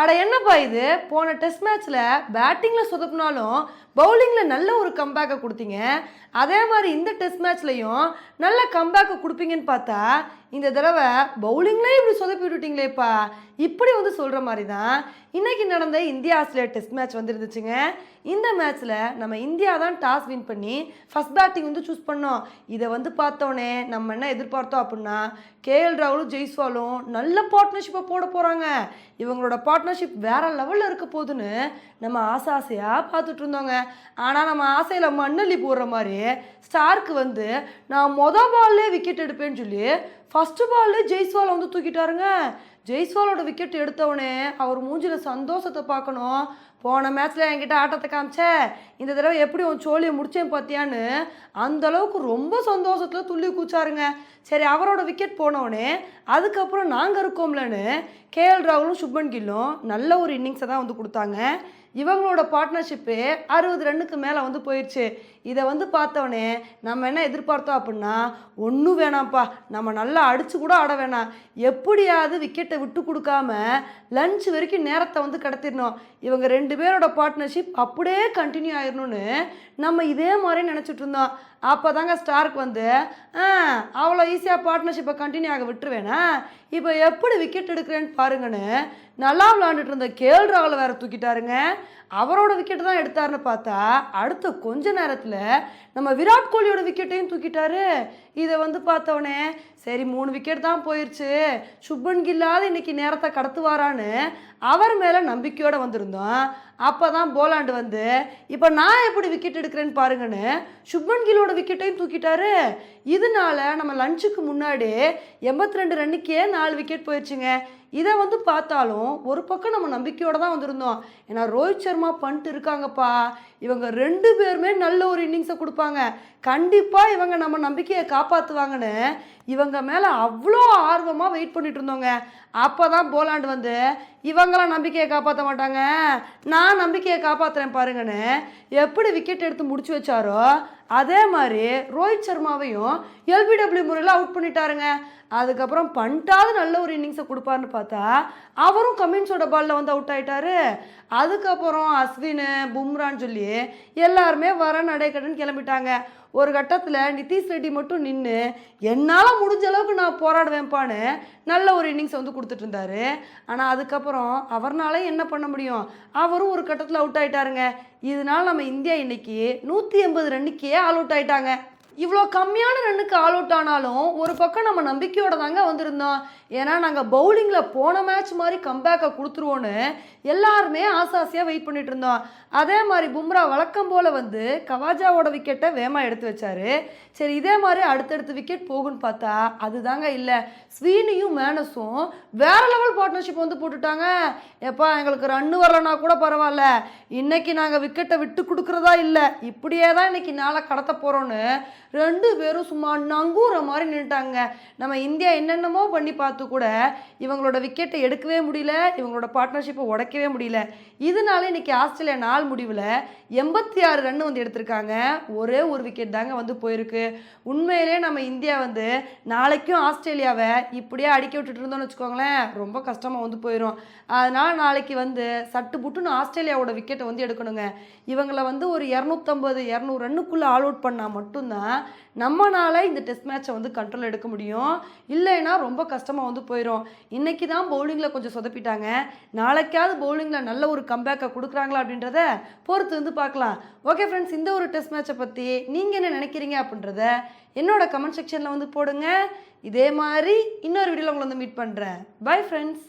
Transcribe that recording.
அட என்னப்பா இது? போன டெஸ்ட் மேட்ச்சில் பேட்டிங்கில் சொதப்புனாலும் பவுலிங்கில் நல்ல ஒரு கம்பேக்கை கொடுத்தீங்க. அதே மாதிரி இந்த டெஸ்ட் மேட்ச்லையும் நல்ல கம்பேக்கை கொடுப்பீங்கன்னு பார்த்தா இந்த தடவை பவுலிங்லேயே இப்படி சொதப்பி விட்டுட்டீங்களேப்பா. இப்படி வந்து சொல்கிற மாதிரி தான் இன்றைக்கி நடந்த இந்தியா ஆஸ்திரேலியா டெஸ்ட் மேட்ச் வந்துருந்துச்சுங்க. இந்த மேட்ச்சில் நம்ம இந்தியா தான் டாஸ் வின் பண்ணி ஃபர்ஸ்ட் பேட்டிங் வந்து சூஸ் பண்ணோம். இதை வந்து பார்த்தோன்னே நம்ம என்ன எதிர்பார்த்தோம் அப்படின்னா கேஎல் ராகுலும் ஜெய்ஸ்வாலும் நல்ல பார்ட்னர்ஷிப்பை போட போகிறாங்க இவங்களோட பார்ட்னர்ஷிப் வேறு லெவலில் இருக்க போகுதுன்னு நம்ம ஆசை ஆசையாக பார்த்துட்டு இருந்தோங்க. ஆனால் நம்ம ஆசையில் மண்ணள்ளி போடுற மாதிரி ஸ்டார்க்கு வந்து நான் மொதல் பால்லே விக்கெட் எடுப்பேன்னு சொல்லி ஃபஸ்ட்டு பால்லே ஜெய்ஸ்வாலை வந்து தூக்கிட்டாருங்க. ஜெய்ஸ்வாலோட விக்கெட் எடுத்தவொடனே அவர் மூஞ்சில் சந்தோஷத்தை பார்க்கணும். போன மேட்ச்சில் என்கிட்ட ஆட்டத்தை காமிச்ச. இந்த தடவை எப்படி உன் சோழியை முடிச்சேன் பார்த்தியான்னு அந்த அளவுக்கு ரொம்ப சந்தோஷத்தில் துள்ளி கூச்சாருங்க சரி அவரோட விக்கெட் போனவொடனே அதுக்கப்புறம் நாங்கள் இருக்கோம்லன்னு கேஎல் ராகுலும் சுப்மன் கில்லும் நல்ல ஒரு இன்னிங்ஸை தான் வந்து கொடுத்தாங்க. இவங்களோட பார்ட்னர்ஷிப்பு அறுபது ரன்னுக்கு மேலே வந்து போயிடுச்சு இதை வந்து பார்த்தோன்னே நம்ம என்ன எதிர்பார்த்தோம் அப்படின்னா ஒன்றும் வேணாம்ப்பா. நம்ம நல்லா அடிச்சு கூட ஆட வேணாம். எப்படியாவது விக்கெட்டை விட்டு கொடுக்காம லஞ்ச் வரைக்கும் நேரத்தை வந்து கடத்திடணும். இவங்க ரெண்டு பேரோட பார்ட்னர்ஷிப் அப்படியே கண்டினியூ ஆயிடணும்னு நம்ம இதே மாதிரி நினச்சிட்டு இருந்தோம். அப்போ தாங்க ஸ்டார்க் வந்து ஆ அவ்வளோ ஈஸியாக பார்ட்னர்ஷிப்பை கண்டினியூ ஆக விட்டுருவேனா? இப்போ எப்படி விக்கெட் எடுக்கிறேன்னு பாருங்கன்னு நல்லா விளாண்டுட்டு இருந்த கேஎல் ராகுல வேற தூக்கிட்டாருங்க. அவரோட விக்கெட்டு தான் எடுத்தாருன்னு பார்த்தா அடுத்த கொஞ்ச நேரத்தில் நம்ம விராட் கோலியோட விக்கெட்டையும் தூக்கிட்டாரு. இதை வந்து பார்த்தவொடனே சரி மூணு விக்கெட் தான் போயிடுச்சு சுப்பன் கில்லாத இன்னைக்கு நேரத்தை கடத்துவாரான்னு அவர் மேலே நம்பிக்கையோடு வந்திருந்தோம். அப்போ தான் போலாண்டு வந்து இப்போ நான் எப்படி விக்கெட் எடுக்கிறேன்னு பாருங்கன்னு சுப்மன் கில்லோட விக்கெட்டையும் தூக்கிட்டாரு. இதனால நம்ம லஞ்சுக்கு முன்னாடி எண்பத்தி ரெண்டு ரன்னுக்கே நாலு விக்கெட் போயிடுச்சுங்க இதை வந்து பார்த்தாலும் ஒரு பக்கம் நம்ம நம்பிக்கையோடு தான் வந்திருந்தோம். ஏன்னா ரோஹித் சர்மா பண்ணிட்டு இருக்காங்கப்பா. இவங்க ரெண்டு பேருமே நல்ல ஒரு இன்னிங்ஸை கொடுப்பாங்க. கண்டிப்பாக இவங்க நம்ம நம்பிக்கையை காப்பாற்றுவாங்கன்னு இவங்க மேலே அவ்வளோ ஆர்வமாக வெயிட் பண்ணிட்டு இருந்தோங்க. அப்போ தான் போலாண்டு வந்து இவங்களாம் நம்பிக்கையை காப்பாற்ற மாட்டாங்க? நான் நம்பிக்கையை காப்பாற்றுறேன் பாருங்கன்னு எப்படி விக்கெட் எடுத்து முடிச்சு வச்சாரோ அதே மாதிரி ரோஹித் சர்மாவையும் எல்பிடபிள்யூ முறையில் அவுட் பண்ணிட்டாருங்க. அதுக்கப்புறம் பண்ணிட்டாவது நல்ல ஒரு இன்னிங்ஸை கொடுப்பாருன்னு பார்த்தா அவரும் கமின்ஸோட பாலில் வந்து அவுட் ஆகிட்டாரு அதுக்கப்புறம் அஸ்வின் பும்ரான்னு சொல்லி எல்லாருமே வர நடைக்கடன் கிளம்பிட்டாங்க. ஒரு கட்டத்தில் நிதிஷ் ரெட்டி மட்டும் நின்று என்னால் முடிஞ்ச அளவுக்கு நான் போராடுவேன்ப்பான்னு நல்ல ஒரு இன்னிங்ஸ் வந்து கொடுத்துட்டு இருந்தாரு. ஆனால் அதுக்கப்புறம் அவர்னால என்ன பண்ண முடியும்? அவரும் ஒரு கட்டத்தில் அவுட் ஆயிட்டாருங்க. இதனால் நம்ம இந்தியா இன்னைக்கு நூற்றி எண்பது ரன்னுக்கே ஆல் அவுட் ஆயிட்டாங்க. இவ்வளோ கம்மியான ரன்னுக்கு ஆல் அவுட் ஆனாலும் ஒரு பக்கம் நம்ம நம்பிக்கையோட தாங்க வந்திருந்தோம். ஏன்னா நாங்கள் பவுலிங்கில் போன மேட்ச் மாதிரி கம்பேக்கை கொடுத்துருவோன்னு எல்லாருமே ஆசாசியாக வெயிட் பண்ணிட்டு இருந்தோம். அதே மாதிரி பும்ரா வழக்கம் போல் வந்து கவாஜாவோட விக்கெட்டை வேமா எடுத்து வச்சாரு. சரி இதே மாதிரி அடுத்தடுத்து விக்கெட் போகுன்னு பார்த்தா அதுதாங்க இல்லை. ஸ்வீனியும் மேனஸும் வேற லெவல் பார்ட்னர்ஷிப் வந்து போட்டுட்டாங்க. எப்பா எங்களுக்கு ரன்னு வரலனா கூட பரவாயில்ல. இன்னைக்கு நாங்கள் விக்கெட்டை விட்டு கொடுக்குறதா இல்லை. இப்படியே தான் இன்னைக்கு நாளை கடத்த போகிறோன்னு ரெண்டு பேரும் சும்மா நங்கூற மாதிரி நின்றுட்டாங்க நம்ம இந்தியா என்னென்னமோ பண்ணி பார்த்து கூட இவங்களோட விக்கெட்டை எடுக்கவே முடியல இவங்களோட பார்ட்னர்ஷிப்பை உடைக்கவே முடியல. இதனால இன்றைக்கி ஆஸ்திரேலியா நாள் முடிவில் எண்பத்தி ஆறு ரன் வந்து எடுத்திருக்காங்க. ஒரே ஒரு விக்கெட் தாங்க வந்து போயிருக்கு. உண்மையிலே நம்ம இந்தியா வந்து நாளைக்கும் ஆஸ்திரேலியாவை இப்படியே அடிக்க விட்டுட்டு இருந்தோம்னு வச்சுக்கோங்களேன் ரொம்ப கஷ்டமாக வந்து போயிடும் அதனால் நாளைக்கு வந்து சட்டு புட்டுன்னு ஆஸ்திரேலியாவோட விக்கெட்டை வந்து எடுக்கணுங்க. இவங்களை வந்து ஒரு இரநூத்தம்பது இரநூறு ரன்னுக்குள்ளே ஆல் அவுட் பண்ணால் மட்டும்தான் நம்மனால இந்த டெஸ்ட் மேட்சை வந்து கண்ட்ரோல் எடுக்க முடியும். இல்லைன்னா ரொம்ப கஷ்டமாக வந்து போயிடும் இன்னைக்கு தான் பவுலிங்கில் கொஞ்சம் சொதப்பிட்டாங்க. நாளைக்காவது பவுலிங்கில் நல்ல ஒரு கம்பேக்கை கொடுக்குறாங்களா அப்படின்றத பொறுத்து வந்து பார்க்கலாம். ஓகே ஃப்ரெண்ட்ஸ் இந்த ஒரு டெஸ்ட் மேட்சை பற்றி நீங்கள் என்ன நினைக்கிறீங்க அப்படின்றத என்னோட கமெண்ட் செக்ஷனில் வந்து போடுங்க. இதே மாதிரி இன்னொரு வீடியோவில் உங்களை வந்து மீட் பண்ணுறேன் பை ஃப்ரெண்ட்ஸ்